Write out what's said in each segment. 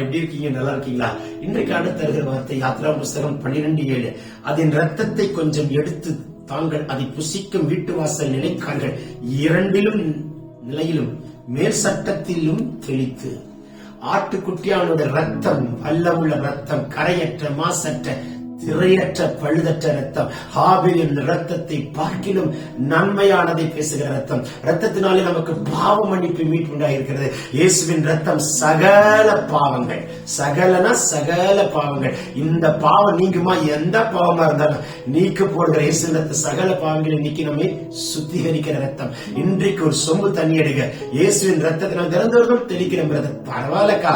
எப்படி இருக்கீங்க? நல்லா இருக்கீங்களா? இன்றைக்கு அடுத்த வார்த்தை யாத்ரா புஸ்தகம் பன்னிரெண்டு ஏழு. அதன் ரத்தத்தை கொஞ்சம் எடுத்து தாங்கள் அதை புசிக்கும் வீட்டு வாசல் நினைக்கார்கள். இரண்டிலும் நிலையிலும் மேல் சட்டத்திலும் தெளித்து ஆட்டுக்குட்டியானோட ரத்தம் வல்லமுள்ள ரத்தம் கரையற்ற மாசற்ற திரையற்ற பழுதற்ற ரத்தம் ஹாபிலின் ரத்தத்தை பார்க்கிலும் நன்மையானதை பேசுகிற ரத்தம் ரத்தத்தினாலே நமக்கு பாவ மன்னிப்பு மீட்பு உண்டாயிருக்கிறது இயேசுவின் ரத்தம் சகல பாவங்கள். சகலனா சகல பாவங்கள். இந்த பாவம் நீங்குமா? எந்த பாவமா இருந்தாலும் நீக்க போடுகிற இயேசு ரத்த சகல பாவங்களை நீக்கி நம்மை சுத்திகரிக்கிற ரத்தம் இன்றைக்கு ஒரு சொம்பு தண்ணி எடுங்க. இயேசுவின் ரத்தத்தினால் திறந்தவர்கள் தெளிக்கிற பரவாயில்லக்கா.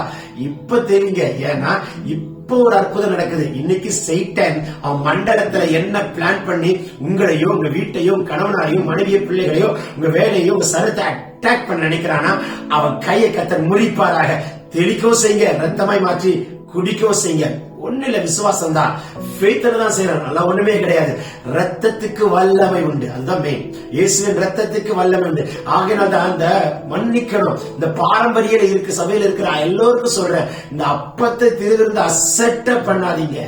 இப்ப தெரியுங்க ஏன்னா இப்ப இப்போ ஒரு அற்புதம் நடக்குது. இன்னைக்கு செய்டன் அவன் மண்டலத்துல என்ன பிளான் பண்ணி உங்களையோ உங்க வீட்டையோ உங்க கணவனாரையோ மனைவியோ பிள்ளைகளையோ உங்க வேலையோ உங்க சரத்தை அட்டாக் பண்ண நினைக்கிறானா? அவன் கையை கத்தர் முறிப்பாராக. தெளிக்கவும் செய்யுங்க ரத்தமாய் மாற்றி குடிக்கவும் செய்யுங்க. ஒண்ணு இல்ல விசுவாசம் தான் ஃபெய்த்ல தான் செய்யறோம் அதெல்லாம் ஒண்ணுமே கிடையாது. ரத்தத்துக்கு வல்லமை உண்டு. அதுதான் மெயின் இயேசுவின் ரத்தத்துக்கு வல்லமை உண்டு. ஆகினால் தான் அந்த மன்னிக்கணும். இந்த பாரம்பரிய இருக்கு சபையில இருக்கிற எல்லோருக்கும் சொல்றேன். இந்த அப்பத்தை திருவிருந்து அசட்ட பண்ணாதீங்க.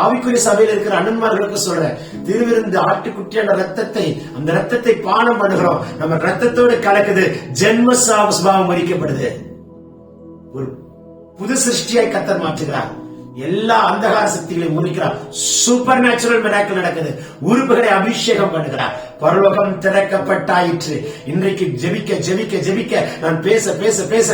ஆவிக்குரிய சபையில இருக்கிற அண்ணன்மார்களுக்கு சொல்றேன். திருவிருந்து ஆட்டுக்குட்டியான ரத்தத்தை அந்த ரத்தத்தை பானம் பண்ணுகிறோம். நம்ம ரத்தத்தோடு கலக்குது. ஜென்ம சாபம் மறிக்கப்படுது. ஒரு புது சிருஷ்டியாய் கத்தர் மாற்றுகிறார். எல்லா அந்தகார சக்திகளையும் முறிக்கிறார் சூப்பர் நேச்சுரல் மிராக்கள் நடக்குது உறுப்புகளை அபிஷேகம் பண்ணுகிறார் பரலோகம் திறக்கப்பட்டாயிற்று இன்றைக்கு ஜெபிக்க ஜெபிக்க ஜெபிக்க நான் பேச பேச பேச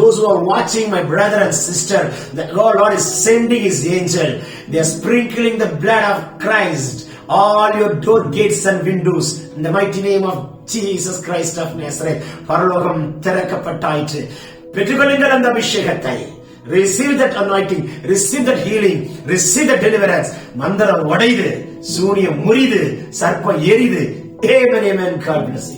those who are watching my brother and sister the God, Lord is sending his angel they are sprinkling the blood of Christ all your door gates and windows in the mighty name of Jesus Christ of Nazareth பரலோகம் திறக்கப்பட்டாயிற்று பெற்றுக்கொள்ளுங்கள் அந்த அபிஷேகத்தை receive that anointing receive that healing receive that deliverance மந்திரம் உடையுது சூரியன் முறிது சர்ப்பம் எரிது ஏமன் ஏமன் காட் பிளஸ்